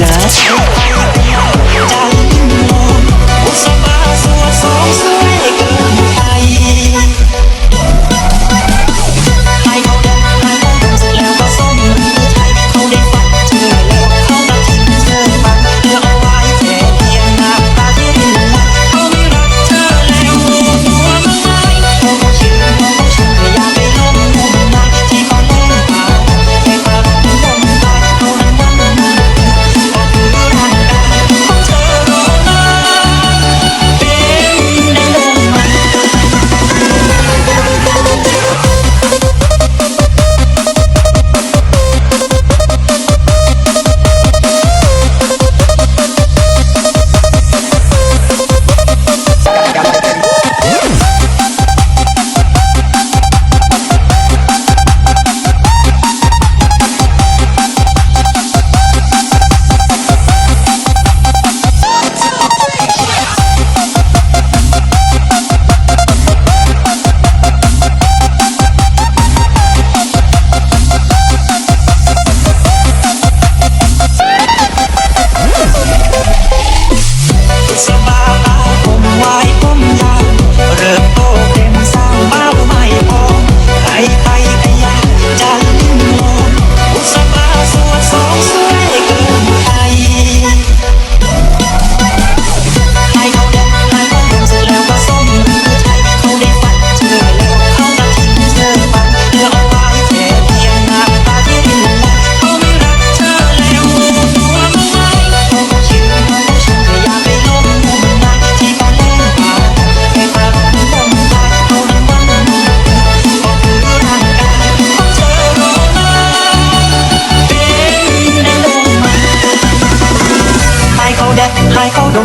Just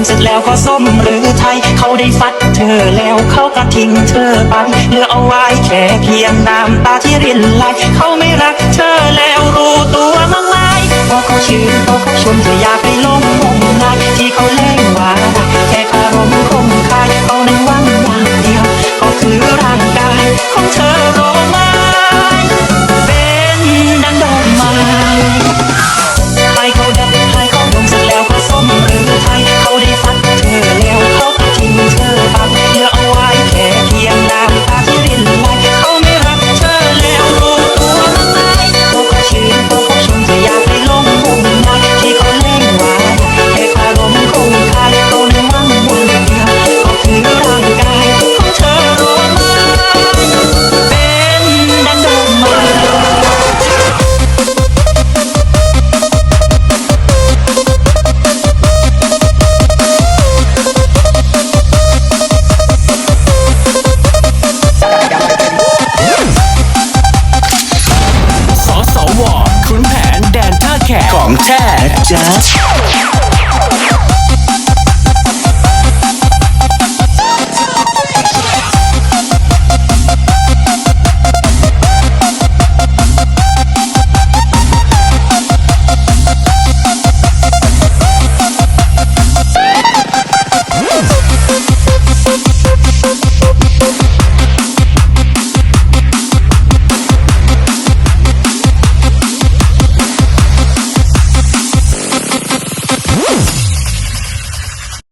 เสร็จแล้วก็ส้มหรือไทย เขาได้ฟัดเธอแล้วเขาก็ทิ้งเธอไปเหลือเอาไว้แค่เพียงน้ำตาที่รินไหลเขาไม่รักเธอแล้วรู้ attack.